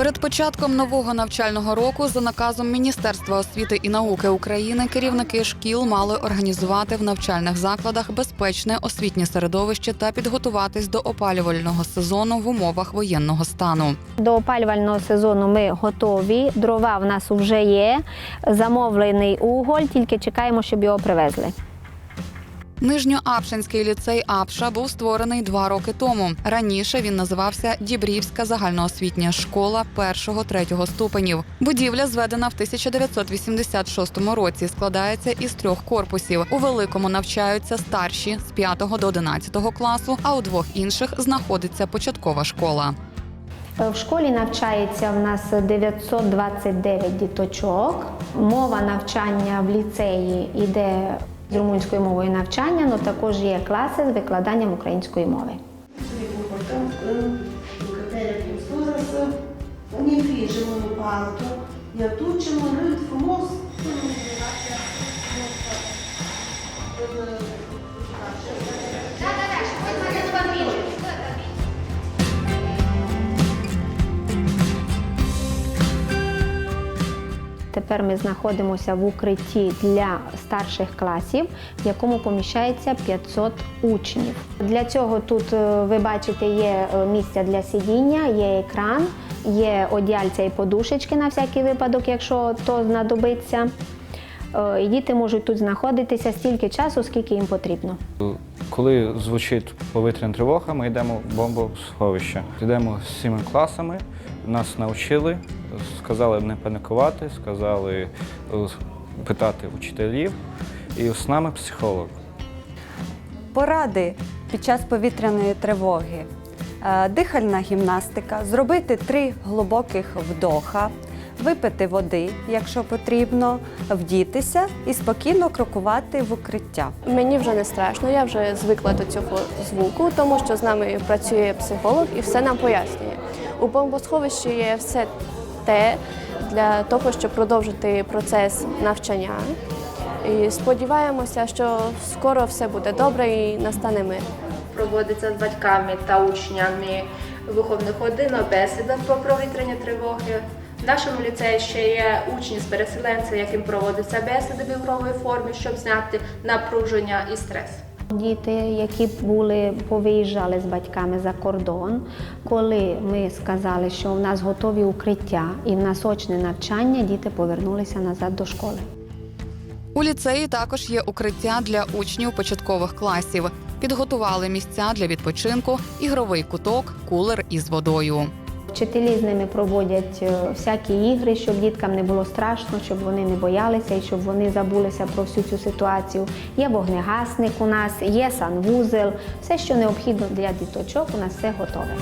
Перед початком нового навчального року за наказом Міністерства освіти і науки України керівники шкіл мали організувати в навчальних закладах безпечне освітнє середовище та підготуватись до опалювального сезону в умовах воєнного стану. До опалювального сезону ми готові. Дрова в нас вже є. Замовлений уголь, тільки чекаємо, щоб його привезли. Нижньоапшинський ліцей Апша був створений два роки тому. Раніше він називався Дібрівська загальноосвітня школа першого-третього ступенів. Будівля зведена в 1986 році. Складається із трьох корпусів. У великому навчаються старші з 5 до 11 класу, а у двох інших знаходиться початкова школа. В школі навчається в нас 929 діточок. Мова навчання в ліцеї йде з румунською мовою навчання, але також є класи з викладанням української мови. Portăm Тепер ми знаходимося в укритті для старших класів, в якому поміщається 500 учнів. Для цього тут е, ви бачите є е, місця для сидіння, є екран, є одяльця і подушечки на всякий випадок, якщо то знадобиться. Е, І діти можуть тут знаходитися стільки часу, скільки їм потрібно. Коли звучить повітряна тривога, ми йдемо в бомбосховище. Йдемо з всіма класами, нас навчили, сказали не паникувати, сказали е, питати вчителів, і з нами психолог. Поради під час повітряної тривоги. Е, Дихальна гімнастика, зробити три глибоких вдоха, випити води, якщо потрібно, вдітися і спокійно крокувати в укриття. Мені вже не страшно, я вже звикла до цього звуку, тому що з нами працює психолог і все нам пояснює. У бомбосховищі є все те для того, щоб продовжити процес навчання. І сподіваємося, що скоро все буде добре і настане мир. проводиться з батьками та учнями виховних годин, бесіда про повітряні тривоги. В нашому ліцеї ще є учні з переселенців, яким проводяться бесіди в ігровій формі, щоб зняти напруження і стрес. Діти, які були повиїжджали з батьками за кордон, коли ми сказали, що в нас готові укриття і в нас очне навчання, діти повернулися назад до школи. У ліцеї також є укриття для учнів початкових класів. Підготували місця для відпочинку, ігровий куток, кулер із водою. Вчителі з ними проводять е, всякі ігри, щоб діткам не було страшно, щоб вони не боялися і щоб вони забулися про всю цю ситуацію. Є вогнегасник у нас, є санвузел, все, що необхідно для діточок, у нас все готове.